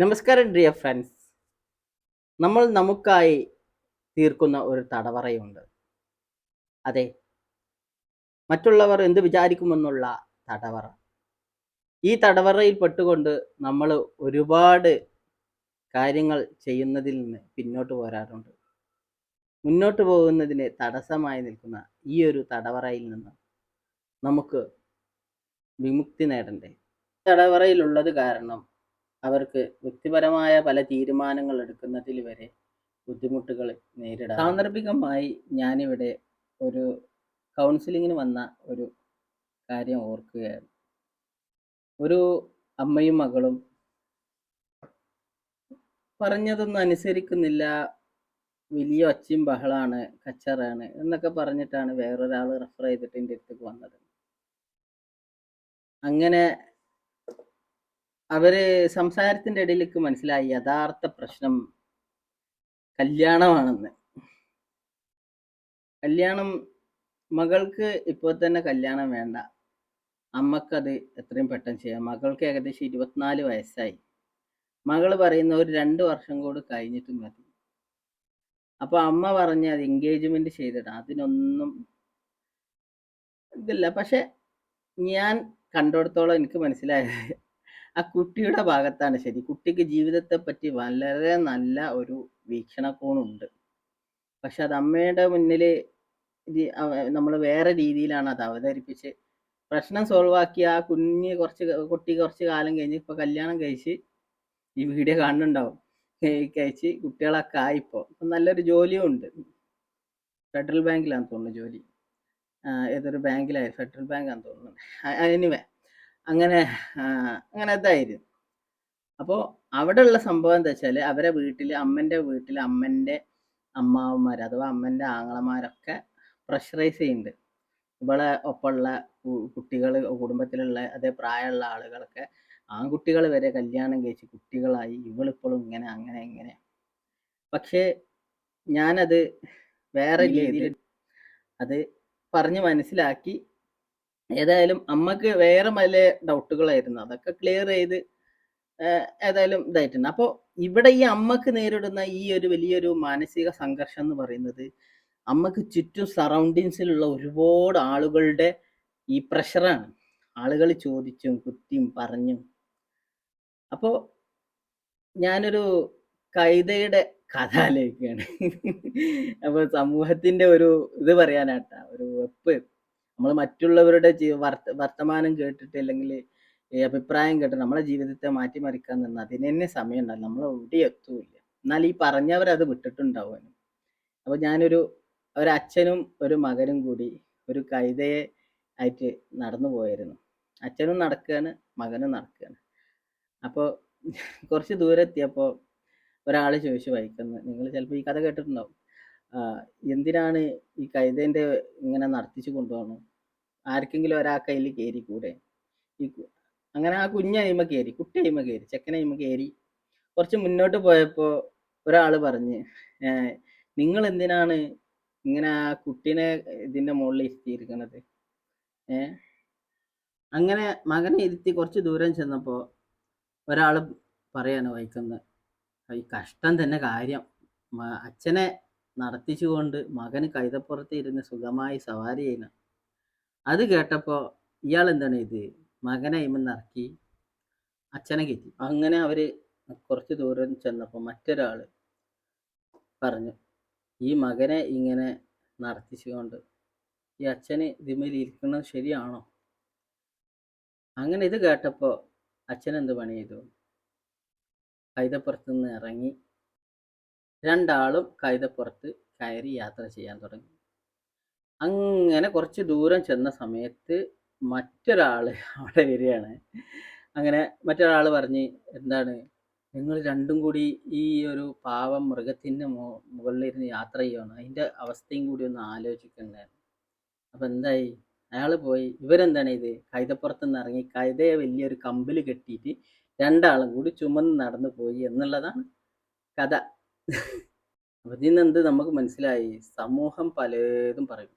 നമസ്കാരം dear friends നമ്മൾ നമുക്കായി തീർക്കുന്ന ഒരു തടവറയുണ്ട്. അതെ മറ്റുള്ളവർ എന്ത് വിചാരിക്കുമെന്നുള്ള തടവറ. ഈ തടവറയിൽ പെട്ടുകൊണ്ട് നമ്മൾ ഒരുപാട് കാര്യങ്ങൾ ചെയ്യുന്നതിൽ നിന്ന് പിന്നോട്ട് പോരാറുണ്ട്. മുന്നോട്ട് പോകുന്നതിന് തടസ്സമായി നിൽക്കുന്ന ഈ ഒരു തടവറയിൽ നിന്ന് നമുക്ക് വിമുക്തി നേടണ്ടേ. തടവറയിലുള്ളത് കാരണം അവർക്ക് വ്യക്തിപരമായ പല തീരുമാനങ്ങൾ എടുക്കുന്നതിൽ വരെ ബുദ്ധിമുട്ടുകൾ നേരിടാം സാന്ദർഭികമായി ഞാനിവിടെ ഒരു കൗൺസിലിങ്ങിന് വന്ന ഒരു കാര്യം ഓർക്കുകയാണ്. ഒരു അമ്മയും മകളും പറഞ്ഞതൊന്നും അനുസരിക്കുന്നില്ല. വലിയ ഒച്ചയും ബഹളാണ് കച്ചറാണ് എന്നൊക്കെ പറഞ്ഞിട്ടാണ് വേറൊരാൾ റെഫർ ചെയ്തിട്ട് എന്റെ അടുത്തേക്ക് വന്നത്. അങ്ങനെ അവർ സംസാരത്തിന്റെ ഇടയിലേക്ക് മനസ്സിലായി. യഥാർത്ഥ പ്രശ്നം കല്യാണമാണെന്ന്. കല്യാണം മകൾക്ക് ഇപ്പോൾ തന്നെ കല്യാണം വേണ്ട. അമ്മക്കത് എത്രയും പെട്ടെന്ന് ചെയ്യാം. മകൾക്ക് ഏകദേശം ഇരുപത്തിനാല് വയസ്സായി. മകൾ പറയുന്ന ഒരു രണ്ട് വർഷം കൂടി കഴിഞ്ഞിട്ട് മതി. അപ്പൊ അമ്മ പറഞ്ഞ അത് എൻഗേജ്മെന്റ് ചെയ്തിടാം. അതിനൊന്നും ഇതില്ല. പക്ഷെ ഞാൻ കണ്ടിടത്തോളം എനിക്ക് മനസ്സിലായത് ആ കുട്ടിയുടെ ഭാഗത്താണ് ശരി. കുട്ടിക്ക് ജീവിതത്തെ പറ്റി വളരെ നല്ല ഒരു വീക്ഷണകോണുണ്ട്. പക്ഷെ അത് അമ്മയുടെ മുന്നിൽ നമ്മൾ വേറെ രീതിയിലാണ് അത് അവതരിപ്പിച്ച് പ്രശ്നം സോൾവ് ആക്കി ആ കുഞ്ഞ് കുറച്ച് കുട്ടി കുറച്ച് കാലം കഴിഞ്ഞ് ഇപ്പൊ കല്യാണം കഴിച്ച് ഈ വീഡിയോ കാണുന്നുണ്ടാവും. കഴിച്ച് കുട്ടികളൊക്കെ ആയിപ്പോ. ഇപ്പൊ നല്ലൊരു ജോലിയും ഉണ്ട്. ഫെഡറൽ ബാങ്കിലാന്ന് തോന്നുന്നു ജോലി. ഏതൊരു ബാങ്കിലായി ഫെഡറൽ ബാങ്കാന്ന് തോന്നുന്നു. എനിവേ അങ്ങനെ അങ്ങനെ ഇതായിരുന്നു. അപ്പോൾ അവിടെ ഉള്ള സംഭവം എന്താ വെച്ചാൽ അവരെ വീട്ടിൽ അമ്മന്റെ വീട്ടിൽ അമ്മന്റെ അമ്മാവന്മാർ അഥവാ അമ്മന്റെ ആങ്ങളമാരൊക്കെ പ്രഷറൈസ് ചെയ്യുന്നുണ്ട്. ഇവളെ ഒപ്പമുള്ള കുട്ടികൾ കുടുംബത്തിലുള്ള അതേ പ്രായമുള്ള ആളുകളൊക്കെ ആൺകുട്ടികൾ വരെ കല്യാണം കഴിച്ച് കുട്ടികളായി ഇവളിപ്പോഴും ഇങ്ങനെ അങ്ങനെ ഇങ്ങനെ. പക്ഷേ ഞാനത് വേറെ രീതിയിൽ അത് പറഞ്ഞ് മനസ്സിലാക്കി ഏതായാലും അമ്മയ്ക്ക് വേറെ പല ഡൗട്ടുകളായിരുന്നു. അതൊക്കെ ക്ലിയർ ചെയ്ത് ഏതായാലും ഇതായിട്ടുണ്ട്. അപ്പോൾ ഇവിടെ ഈ അമ്മയ്ക്ക് നേരിടുന്ന ഈ ഒരു വലിയൊരു മാനസിക സംഘർഷം എന്ന് പറയുന്നത് അമ്മയ്ക്ക് ചുറ്റും സറൗണ്ടിങ്സിലുള്ള ഒരുപാട് ആളുകളുടെ ഈ പ്രഷറാണ് ആളുകൾ ചോദിച്ചും കുത്തിയും പറഞ്ഞും. അപ്പോൾ ഞാനൊരു കൈതയുടെ കഥ ആലോചിക്കുകയാണ്. അപ്പോൾ സമൂഹത്തിന്റെ ഒരു ഇത് പറയാനാട്ടാ. ഒരു വെപ്പ്. നമ്മൾ മറ്റുള്ളവരുടെ ജീ- വർത്ത വർത്തമാനം കേട്ടിട്ട് അല്ലെങ്കിൽ അഭിപ്രായം കേട്ട് നമ്മളെ ജീവിതത്തെ മാറ്റിമറിക്കാൻ നിന്ന് അതിന് തന്നെ സമയം ഉണ്ടാകും നമ്മൾ എവിടെ എത്തൂല്ല. എന്നാൽ ഈ പറഞ്ഞവരത് വിട്ടിട്ടുണ്ടാവും അപ്പോൾ ഞാനൊരു ഒരു അച്ഛനും ഒരു മകനും കൂടി ഒരു കൈതയെ ആയിട്ട് നടന്നു പോയിരുന്നു അച്ഛനും നടക്കുകയാണ് മകനും നടക്കുകയാണ് അപ്പോൾ കുറച്ച് ദൂരെ എത്തിയപ്പോൾ ഒരാൾ ചോദിച്ചു വായിക്കുന്നത് നിങ്ങൾ ചിലപ്പോൾ ഈ കഥ കേട്ടിട്ടുണ്ടാവും. എന്തിനാണ് ഈ കൈതേന്റെ ഇങ്ങനെ നടത്തിച്ചു കൊണ്ടുപോകണം ആർക്കെങ്കിലും ഒരാ കയ്യിൽ കയറി കൂടെ. ഈ അങ്ങനെ ആ കുഞ്ഞയിമ കയറി കുട്ടി കയറി ചെക്കനയിമ കയറി കുറച്ച് മുന്നോട്ട് പോയപ്പോൾ ഒരാൾ പറഞ്ഞ് നിങ്ങൾ എന്തിനാണ് ഇങ്ങനെ ആ കുട്ടീനെ ഇതിന്റെ മുകളിൽ ഇരുത്തിയിരിക്കണത്? ഏ? അങ്ങനെ മകനെ ഇരുത്തി കുറച്ച് ദൂരം ചെന്നപ്പോൾ ഒരാൾ പറയാണ് വൈക്കുന്നത് ഈ കഷ്ടം തന്നെ കാര്യം. അച്ഛനെ നടത്തിച്ചുകൊണ്ട് മകന് കൈതപ്പുറത്ത് ഇരുന്ന് സുഖമായി സവാരി ചെയ്യുന്നു അത് കേട്ടപ്പോൾ ഇയാൾ എന്താണ് ഇത് മകനെ ഇമെന്ന് ഇറക്കി അച്ഛനെ കയറ്റി. അങ്ങനെ അവർ കുറച്ച് ദൂരം ചെന്നപ്പോൾ മറ്റൊരാൾ പറഞ്ഞു ഈ മകനെ ഇങ്ങനെ നടത്തിച്ചുകൊണ്ട് ഈ അച്ഛന് ഇതിമേൽ ഇരിക്കുന്നത് ശരിയാണോ? അങ്ങനെ ഇത് കേട്ടപ്പോൾ അച്ഛൻ എന്ത് പണി ചെയ്തു? കൈതപ്പുറത്ത് നിന്ന് ഇറങ്ങി. രണ്ടാളും കൈതപ്പുറത്ത് കയറി യാത്ര ചെയ്യാൻ തുടങ്ങി. അങ്ങനെ കുറച്ച് ദൂരം ചെന്ന സമയത്ത് മറ്റൊരാൾ അവിടെ വരികയാണ്. അങ്ങനെ മറ്റൊരാൾ പറഞ്ഞ് എന്താണ് നിങ്ങൾ രണ്ടും കൂടി ഈ ഒരു പാവം മൃഗത്തിന്റെ മുകളിലിരുന്ന് യാത്ര ചെയ്യണം അതിന്റെ അവസ്ഥയും കൂടി ഒന്ന് ആലോചിക്കണ്ടായിരുന്നു അപ്പം എന്തായി? അയാൾ പോയി. ഇവരെന്താണ് ഇത്? കൈതപ്പുറത്ത് നിന്ന് ഇറങ്ങി കൈതയെ വലിയൊരു കമ്പിൽ കെട്ടിയിട്ട് രണ്ടാളും കൂടി ചുമന്ന് നടന്നു പോയി എന്നുള്ളതാണ് കഥ. അപ്പം ഇതിൽ നിന്ന് എന്ത് നമുക്ക് മനസ്സിലായി? സമൂഹം പലതും പറയും.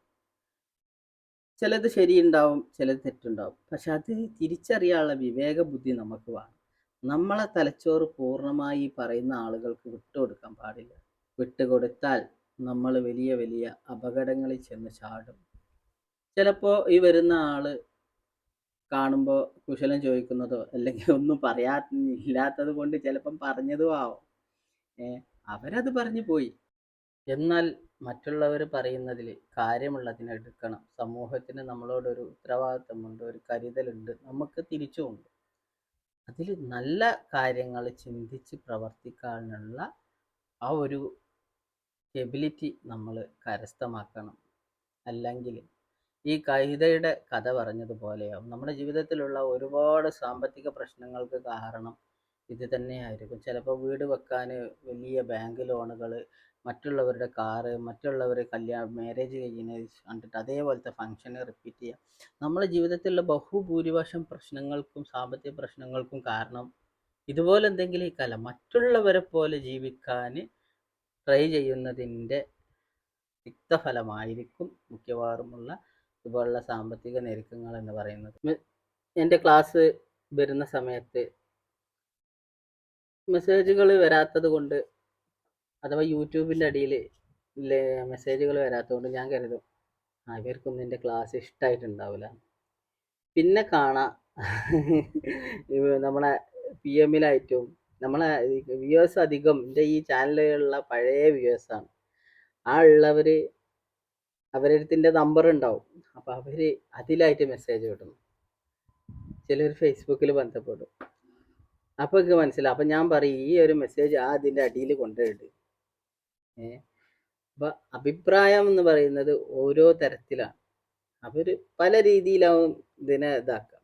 ചിലത് ശരിയുണ്ടാവും ചിലത് തെറ്റുണ്ടാവും. പക്ഷെ അത് തിരിച്ചറിയാനുള്ള വിവേക ബുദ്ധി നമുക്ക് വേണം. നമ്മളെ തലച്ചോറ് പൂർണമായി പറയുന്ന ആളുകൾക്ക് വിട്ടുകൊടുക്കാൻ പാടില്ല. വിട്ടുകൊടുത്താൽ നമ്മൾ വലിയ വലിയ അപകടങ്ങളിൽ ചെന്ന് ചാടും. ചിലപ്പോൾ ഈ വരുന്ന ആൾ കാണുമ്പോൾ കുശലം ചോദിക്കുന്നതോ അല്ലെങ്കിൽ ഒന്നും പറയാ ഇല്ലാത്തത് കൊണ്ട് ചിലപ്പം പറഞ്ഞതും ആവും. ഏ അവരത് പറഞ്ഞു പോയി. എന്നാൽ മറ്റുള്ളവർ പറയുന്നതിൽ കാര്യമുള്ളതിനെ എടുക്കണം. സമൂഹത്തിന് നമ്മളോടൊരു ഉത്തരവാദിത്തമുണ്ട് ഒരു കരുതലുണ്ട് നമുക്ക് തിരിച്ചുമുണ്ട്. അതിൽ നല്ല കാര്യങ്ങൾ ചിന്തിച്ച് പ്രവർത്തിക്കാനുള്ള ആ ഒരു എബിലിറ്റി നമ്മൾ കരസ്ഥമാക്കണം. അല്ലെങ്കിൽ ഈ കവിതയുടെ കഥ പറഞ്ഞതുപോലെയാവും. നമ്മുടെ ജീവിതത്തിലുള്ള ഒരുപാട് സാമ്പത്തിക പ്രശ്നങ്ങൾക്ക് കാരണം ഇത് തന്നെയായിരിക്കും. ചിലപ്പോൾ വീട് വെക്കാൻ വലിയ ബാങ്ക് ലോണുകൾ മറ്റുള്ളവരുടെ കാറ് മറ്റുള്ളവരെ കല്യാണം മാരേജ് കഴിയുന്നത് കണ്ടിട്ട് അതേപോലത്തെ ഫങ്ഷനെ റിപ്പീറ്റ് ചെയ്യുക നമ്മുടെ ജീവിതത്തിലുള്ള ബഹുഭൂരിപക്ഷം പ്രശ്നങ്ങൾക്കും സാമ്പത്തിക പ്രശ്നങ്ങൾക്കും കാരണം ഇതുപോലെ എന്തെങ്കിലും ഈ കല മറ്റുള്ളവരെ പോലെ ജീവിക്കാൻ ട്രൈ ചെയ്യുന്നതിന്റെ തിക്തഫലമായിരിക്കും മിക്കവാറുമുള്ള ഇതുപോലുള്ള സാമ്പത്തിക ഞെരുക്കങ്ങൾ എന്ന് പറയുന്നത്. എന്റെ ക്ലാസ് വരുന്ന സമയത്ത് മെസ്സേജുകൾ വരാത്തത് കൊണ്ട് അഥവാ യൂട്യൂബിന്റെ അടിയിൽ മെസ്സേജുകൾ വരാത്തതുകൊണ്ട് ഞാൻ കരുതും അവർക്കൊന്നും എന്റെ ക്ലാസ് ഇഷ്ടമായിട്ടുണ്ടാവില്ല പിന്നെ കാണാം. നമ്മളെ പി എമ്മിലായിട്ടും നമ്മളെ വ്യൂവേഴ്സ് അധികം എന്റെ ഈ ചാനലിലുള്ള പഴയ വ്യൂവേഴ്സാണ് ആ ഉള്ളവർ അവരടുത്തിന്റെ നമ്പർ ഉണ്ടാവും. അപ്പോൾ അവർ അതിലായിട്ട് മെസ്സേജ് വിടും. ചിലർ ഫേസ്ബുക്കിൽ ബന്ധപ്പെടും. അപ്പോൾ എനിക്ക് മനസ്സിലാവും. അപ്പം ഞാൻ പറയും ഈ ഒരു മെസ്സേജ് ആ അതിന്റെ അടിയിൽ കൊണ്ടുപോയിട്ട് അപ്പം അഭിപ്രായം എന്ന് പറയുന്നത് ഓരോ തരത്തിലാണ്. അവർ പല രീതിയിലാവും ഇതിനെ ഇതാക്കാം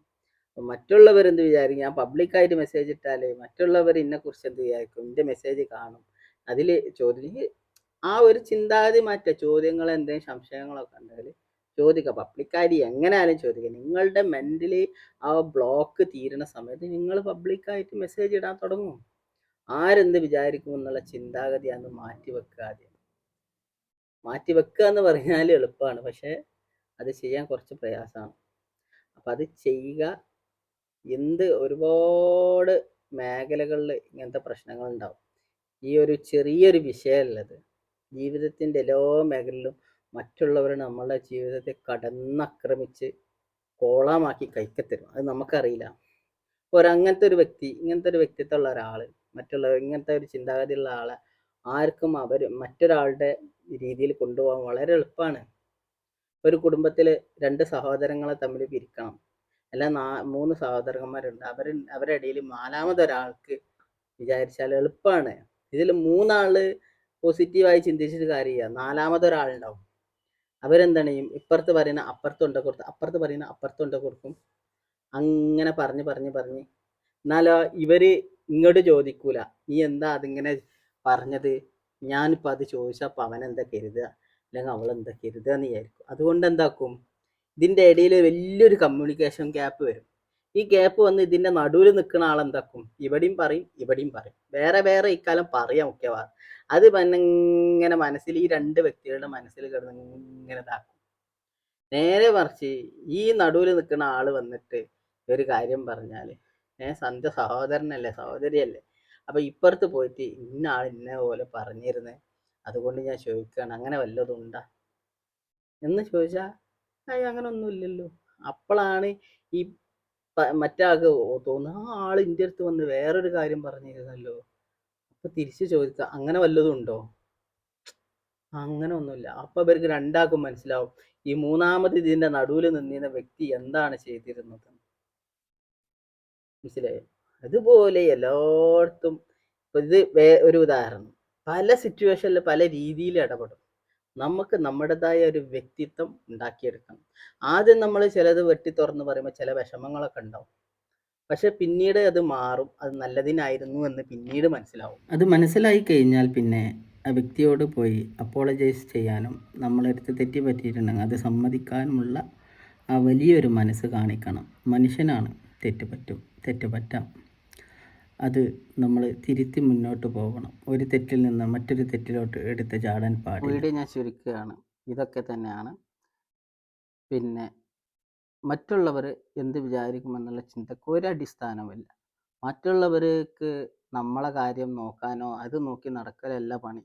മറ്റുള്ളവർ എന്ത് വിചാരിക്കും? ഞാൻ പബ്ലിക്കായിട്ട് മെസ്സേജ് ഇട്ടാൽ മറ്റുള്ളവർ ഇന്നെ കുറിച്ച് എന്ത് വിചാരിക്കും? എന്റെ മെസ്സേജ് കാണും. അതിൽ ചോദ്യം ആ ഒരു ചിന്താഗതി മാറ്റുക ചോദ്യങ്ങൾ എന്തെങ്കിലും സംശയങ്ങളൊക്കെ ഉണ്ടെങ്കിൽ ചോദിക്കുക. പബ്ലിക്കായിട്ട് എങ്ങനെയായാലും ചോദിക്കുക. നിങ്ങളുടെ മെന്റലി ആ ബ്ലോക്ക് തീരുന്ന സമയത്ത് നിങ്ങൾ പബ്ലിക്കായിട്ട് മെസ്സേജ് ഇടാൻ തുടങ്ങും. ആരെന്ത് വിചാരിക്കും എന്നുള്ള ചിന്താഗതി അന്ന് മാറ്റി വെക്കുക ആദ്യം. മാറ്റി വെക്കുക എന്ന് പറഞ്ഞാൽ എളുപ്പമാണ്. പക്ഷേ അത് ചെയ്യാൻ കുറച്ച് പ്രയാസമാണ്. അപ്പം അത് ചെയ്യുക. എന്ത് ഒരുപാട് മേഖലകളിൽ ഇങ്ങനത്തെ പ്രശ്നങ്ങൾ ഉണ്ടാവും ഈ ഒരു ചെറിയൊരു വിഷയമല്ലത് ജീവിതത്തിന്റെ എല്ലാ മേഖലയിലും മറ്റുള്ളവർ നമ്മളുടെ ജീവിതത്തെ കടന്നാക്രമിച്ച് കോളമാക്കി കൈക്കത്തരും അത് നമുക്കറിയില്ല. ഒരു അങ്ങനത്തെ ഒരു വ്യക്തി ഇങ്ങനത്തെ ഒരു വ്യക്തിത്വമുള്ള ഒരാൾ മറ്റുള്ള ഇങ്ങനത്തെ ഒരു ചിന്താഗതിയുള്ള ആളെ ആർക്കും അവർ മറ്റൊരാളുടെ രീതിയിൽ കൊണ്ടുപോകാൻ വളരെ എളുപ്പമാണ് ഒരു കുടുംബത്തിൽ രണ്ട് സഹോദരങ്ങളെ തമ്മിൽ പിരിക്കണം. അല്ല നാ മൂന്ന് സഹോദരന്മാരുണ്ട്. അവർ അവരുടെ ഇടയിൽ നാലാമതൊരാൾക്ക് വിചാരിച്ചാൽ എളുപ്പമാണ് ഇതിൽ മൂന്നാൾ പോസിറ്റീവായി ചിന്തിച്ചിട്ട് കാര്യമില്ല. നാലാമതൊരാളുണ്ടാവും. അവരെന്താണ് ചെയ്യും ഇപ്പുറത്ത് പറയുന്ന അപ്പുറത്ത് കൊണ്ട കൊടുത്ത് അപ്പുറത്ത് പറയുന്ന അപ്പുറത്ത് കൊടുക്കും. അങ്ങനെ പറഞ്ഞ് പറഞ്ഞ് പറഞ്ഞ്. എന്നാലോ ഇവർ ഇങ്ങോട്ട് ചോദിക്കൂല. നീ എന്താ അതിങ്ങനെ പറഞ്ഞത്? ഞാനിപ്പോൾ അത് ചോദിച്ചപ്പോൾ അവൻ എന്താ കരുതുക? അല്ലെങ്കിൽ അവൾ എന്താ കരുതുക എന്ന് വിചാരിക്കും. അതുകൊണ്ട് എന്താക്കും? ഇതിന്റെ ഇടയിൽ വലിയൊരു കമ്മ്യൂണിക്കേഷൻ ഗ്യാപ്പ് വരും. ഈ ഗ്യാപ്പ് വന്ന് ഇതിന്റെ നടുവിൽ നിൽക്കുന്ന ആളെന്താക്കും ഇവിടെയും പറയും ഇവിടെയും പറയും. വേറെ വേറെ ഇക്കാലം പറയാം മുഖ്യവാദം അത് ഇങ്ങനെ മനസ്സിൽ ഈ രണ്ട് വ്യക്തികളുടെ മനസ്സിൽ കിടന്ന് ഇങ്ങനെ ഇതാക്കും. നേരെ മറിച്ച് ഈ നടുവിൽ നിൽക്കുന്ന ആൾ വന്നിട്ട് ഒരു കാര്യം പറഞ്ഞാൽ ഏഹ് സന്ധ്യ സഹോദരനല്ലേ സഹോദരിയല്ലേ? അപ്പൊ ഇപ്പുറത്ത് പോയിട്ട് ഇന്ന ആൾ ഇന്ന പോലെ പറഞ്ഞിരുന്നേ. അതുകൊണ്ട് ഞാൻ ചോദിക്കുകയാണ് അങ്ങനെ വല്ലതും ഉണ്ടാ? എന്ന് ചോദിച്ചാ അയ്യ അങ്ങനെ ഒന്നും ഇല്ലല്ലോ. അപ്പോഴാണ് ഈ മറ്റാൾക്ക് തോന്നുന്നത് ആ ആൾ ഇന്റെ അടുത്ത് വന്ന് വേറൊരു കാര്യം പറഞ്ഞിരുന്നല്ലോ. അപ്പൊ തിരിച്ചു ചോദിക്കുക അങ്ങനെ വല്ലതും ഉണ്ടോ? അങ്ങനെ ഒന്നുമില്ല അപ്പൊ ഇവർക്ക് രണ്ടാൾക്കും മനസ്സിലാവും. ഈ മൂന്നാമത് ഇതിന്റെ നടുവിൽ നിന്നിരുന്ന വ്യക്തി എന്താണ് ചെയ്തിരുന്നത്? മനസ്സിലായോ? അതുപോലെ എല്ലായിടത്തും ഇത് വേ ഒരു ഉദാഹരണം. പല സിറ്റുവേഷനിൽ പല രീതിയിൽ ഇടപെടും. നമുക്ക് നമ്മുടേതായ ഒരു വ്യക്തിത്വം ഉണ്ടാക്കിയെടുക്കണം. ആദ്യം നമ്മൾ ചിലത് വെട്ടി തുറന്ന് പറയുമ്പോൾ ചില വിഷമങ്ങളൊക്കെ ഉണ്ടാവും. പക്ഷെ പിന്നീട് അത് മാറും. അത് നല്ലതിനായിരുന്നു എന്ന് പിന്നീട് മനസ്സിലാവും. അത് മനസ്സിലായി കഴിഞ്ഞാൽ പിന്നെ ആ വ്യക്തിയോട് പോയി അപ്പോളജൈസ് ചെയ്യാനും നമ്മളെടുത്ത് തെറ്റി പറ്റിയിട്ടുണ്ടെങ്കിൽ അത് സമ്മതിക്കാനുമുള്ള ആ വലിയൊരു മനസ്സ് കാണിക്കണം. മനുഷ്യനാണ്. തെറ്റ് പറ്റും തെറ്റ് പറ്റാം. അത് നമ്മൾ തിരുത്തി മുന്നോട്ട് പോകണം. ഒരു തെറ്റിൽ നിന്ന് മറ്റൊരു തെറ്റിലോട്ട് എടുത്ത് ചാടാൻ പാടില്ല. വീഡിയോ ഞാൻ ചുരുക്കുകയാണ്. ഇതൊക്കെ തന്നെയാണ്. പിന്നെ മറ്റുള്ളവർ എന്ത് വിചാരിക്കുമെന്നുള്ള ചിന്തക്ക് ഒരു അടിസ്ഥാനമില്ല മറ്റുള്ളവർക്ക് നമ്മളെ കാര്യം നോക്കാനോ അത് നോക്കി നടക്കലല്ല പണി.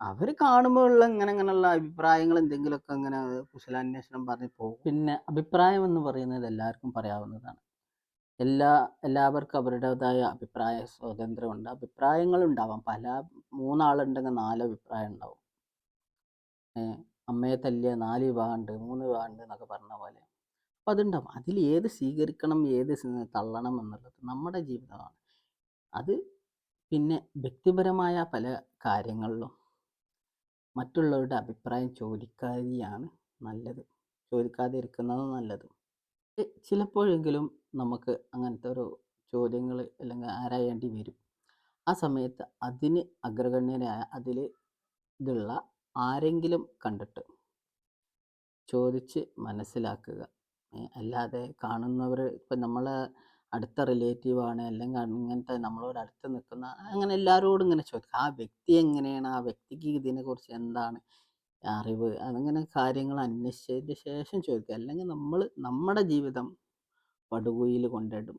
അവർ കാണുമ്പോൾ ഉള്ള ഇങ്ങനെ ഇങ്ങനെയുള്ള അഭിപ്രായങ്ങൾ എന്തെങ്കിലുമൊക്കെ ഇങ്ങനെ കുശലാന്വേഷണം പറഞ്ഞ് പോകും. പിന്നെ അഭിപ്രായം എന്ന് പറയുന്നത് എല്ലാവർക്കും പറയാവുന്നതാണ്. എല്ലാ എല്ലാവർക്കും അവരുടേതായ അഭിപ്രായ സ്വാതന്ത്ര്യമുണ്ട്. അഭിപ്രായങ്ങൾ ഉണ്ടാവാം പല മൂന്നാളുണ്ടെങ്കിൽ നാല് അഭിപ്രായം ഉണ്ടാവും അമ്മയെ തല്ലിയ നാല് വിവാഹമുണ്ട് മൂന്ന് വിവാഹമുണ്ട് എന്നൊക്കെ പറഞ്ഞ പോലെ. അപ്പം അതുണ്ടാവും. അതിൽ ഏത് സ്വീകരിക്കണം ഏത് തള്ളണം എന്നുള്ളത് നമ്മുടെ ജീവിതമാണ്. അത് പിന്നെ വ്യക്തിപരമായ പല കാര്യങ്ങളിലും മറ്റുള്ളവരുടെ അഭിപ്രായം ചോദിക്കാതെയാണ് നല്ലത്. ചോദിക്കാതെ ഇരിക്കുന്നത് നല്ലത്. ചിലപ്പോഴെങ്കിലും നമുക്ക് അങ്ങനത്തെ ഒരു ചോദ്യങ്ങൾ അല്ലെങ്കിൽ ആരായേണ്ടി വരും. ആ സമയത്ത് അതിന് അഗ്രഗണ്യനായ അതിൽ ഇതുള്ള ആരെങ്കിലും കണ്ടിട്ട് ചോദിച്ച് മനസ്സിലാക്കുക. അല്ലാതെ കാണുന്നവർ ഇപ്പം നമ്മളെ അടുത്ത റിലേറ്റീവാണ് അല്ലെങ്കിൽ അങ്ങനത്തെ നമ്മളോട് അടുത്ത് നിൽക്കുന്ന അങ്ങനെ എല്ലാവരോടും ഇങ്ങനെ ചോദിക്കുക ആ വ്യക്തി എങ്ങനെയാണ്? ആ വ്യക്തിക്ക് ഇതിനെക്കുറിച്ച് എന്താണ്? അറിവ് അങ്ങനെ കാര്യങ്ങൾ അന്വേഷിച്ചതിന് ശേഷം ചോദിക്കുക അല്ലെങ്കിൽ നമ്മൾ നമ്മുടെ ജീവിതം പടുകുയിൽ കൊണ്ടിടും.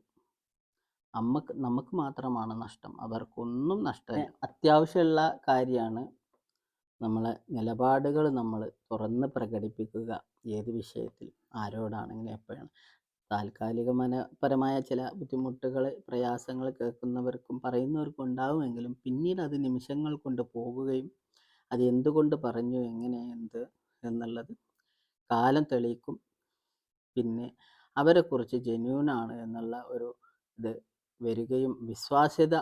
നമുക്ക് നമുക്ക് മാത്രമാണ് നഷ്ടം. അവർക്കൊന്നും നഷ്ടമില്ല. അത്യാവശ്യമുള്ള കാര്യമാണ് നമ്മളെ നിലപാടുകൾ നമ്മൾ തുറന്ന് പ്രകടിപ്പിക്കുക ഏത് വിഷയത്തിൽ ആരോടാണെങ്കിലും എപ്പോഴാണ്. താൽക്കാലികപരമായ ചില ബുദ്ധിമുട്ടുകൾ പ്രയാസങ്ങൾ കേൾക്കുന്നവർക്കും പറയുന്നവർക്കും ഉണ്ടാവുമെങ്കിലും പിന്നീട് അത് നിമിഷങ്ങൾ കൊണ്ട് പോകുകയും അത് എന്തുകൊണ്ട് പറഞ്ഞു എങ്ങനെ എന്ത് എന്നുള്ളത് കാലം തെളിയിക്കും. പിന്നെ അവരെ കുറിച്ച് അവരെക്കുറിച്ച് ജെന്യൂനാണ് എന്നുള്ള ഒരു ഇത് വരികയും വിശ്വാസ്യത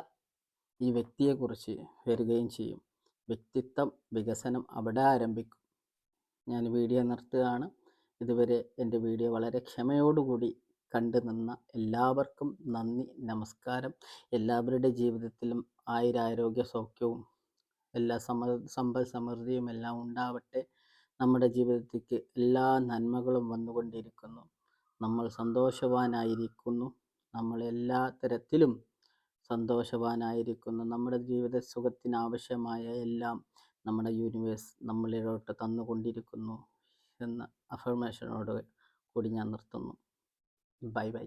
ഈ വ്യക്തിയെക്കുറിച്ച് വരികയും ചെയ്യും. വ്യക്തിത്വം വികസനം അവിടെ ആരംഭിക്കും. ഞാൻ വീഡിയോ നിർത്തുകയാണ്. ഇതുവരെ എന്റെ വീഡിയോ വളരെ ക്ഷമയോടുകൂടി കണ്ടു നിന്ന എല്ലാവർക്കും നന്ദി നമസ്കാരം. എല്ലാവരുടെ ജീവിതത്തിലും ആയിരാരോഗ്യ സൗഖ്യവും എല്ലാ സമ സമ്പൽ സമൃദ്ധിയും എല്ലാം ഉണ്ടാവട്ടെ. നമ്മുടെ ജീവിതത്തിലേക്ക് എല്ലാ നന്മകളും വന്നുകൊണ്ടിരിക്കുന്നു. നമ്മൾ സന്തോഷവാനായിരിക്കുന്നു. നമ്മൾ എല്ലാ തരത്തിലും സന്തോഷവാനായിരിക്കുന്നു. നമ്മുടെ ജീവിത സുഖത്തിനാവശ്യമായ എല്ലാം നമ്മുടെ യൂണിവേഴ്സ് നമ്മളിലോട്ട് തന്നുകൊണ്ടിരിക്കുന്നു എന്ന അഫർമേഷനോട് കൂടി ഞാൻ നിർത്തുന്നു. Bye bye